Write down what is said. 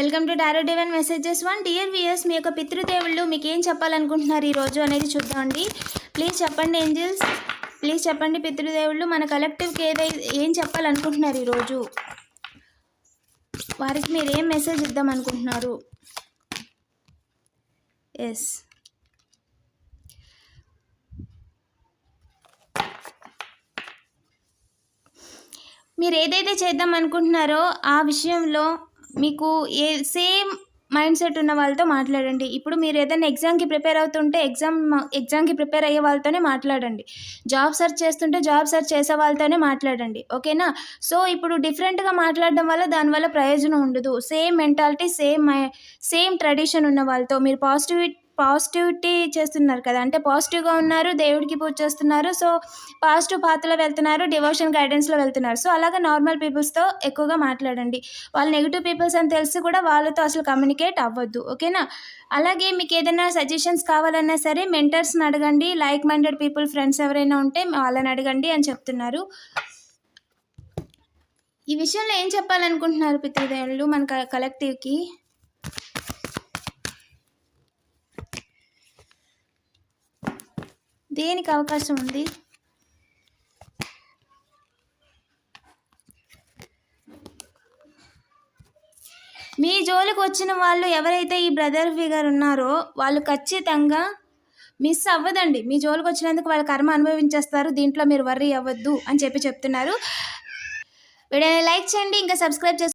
Welcome to tarot divine messages one. Dear viewers మీ యొక్క పితృదేవుళ్ళు మీకు ఏం చెప్పాలనుకుంటున్నారు ఈరోజు అనేది చూద్దామండి. ప్లీజ్ చెప్పండి ఏంజిల్స్. ప్లీజ్ చెప్పండి పితృదేవుళ్ళు మన కలెక్టివ్కి ఏదైతే ఏం చెప్పాలనుకుంటున్నారు ఈరోజు వారికి మీరు ఏం మెసేజ్ ఇద్దాం అనుకుంటున్నారు ఎస్ మీరు ఏదైతే చేద్దాం అనుకుంటున్నారో ఆ విషయంలో మీకు ఏ సేమ్ మైండ్ సెట్ ఉన్న వాళ్ళతో మాట్లాడండి. ఇప్పుడు మీరు ఏదైనా ఎగ్జామ్కి ప్రిపేర్ అవుతుంటే ఎగ్జామ్ ఎగ్జామ్కి ప్రిపేర్ అయ్యే వాళ్ళతోనే మాట్లాడండి. జాబ్ సెర్చ్ చేస్తుంటే జాబ్ సెర్చ్ చేసే వాళ్ళతోనే మాట్లాడండి. ఓకేనా? సో ఇప్పుడు డిఫరెంట్గా మాట్లాడడం వల్ల దానివల్ల ప్రయోజనం ఉండదు. Same mentality same same tradition ఉన్న వాళ్ళతో. మీరు పాజిటివ్ పాజిటివిటీ చేస్తున్నారు కదా. అంటే పాజిటివ్గా ఉన్నారు దేవుడికి పూజ చేస్తున్నారు. సో పాజిటివ్ పాత్రలో వెళ్తున్నారు డివోషన్ గైడెన్స్లో వెళ్తున్నారు. సో అలాగే నార్మల్ పీపుల్స్తో ఎక్కువగా మాట్లాడండి. వాళ్ళు నెగిటివ్ పీపుల్స్ అని తెలిసి కూడా వాళ్ళతో అసలు కమ్యూనికేట్ అవ్వద్దు. ఓకేనా? అలాగే మీకు ఏదైనా సజెషన్స్ కావాలన్నా సరే మెంటర్స్ని అడగండి. లైక్ మైండెడ్ పీపుల్ ఫ్రెండ్స్ ఎవరైనా ఉంటే వాళ్ళని అడగండి అని చెప్తున్నారు. ఈ విషయంలో ఏం చెప్పాలనుకుంటున్నారు పితృదేవులు మన కలెక్టివ్కి? దేనికి అవకాశం ఉంది? మీ జోలికి వచ్చిన వాళ్ళు ఎవరైతే ఈ బ్రదర్ ఫిగర్ ఉన్నారో వాళ్ళు ఖచ్చితంగా మిస్ అవ్వదండి. మీ జోలికి వచ్చినందుకు వాళ్ళ కర్మ అనుభవించేస్తారు. దీంట్లో మీరు వర్రీ అవ్వద్దు అని చెప్పి చెప్తున్నారు. వీడియోని లైక్ చేయండి. ఇంకా సబ్స్క్రైబ్ చేసి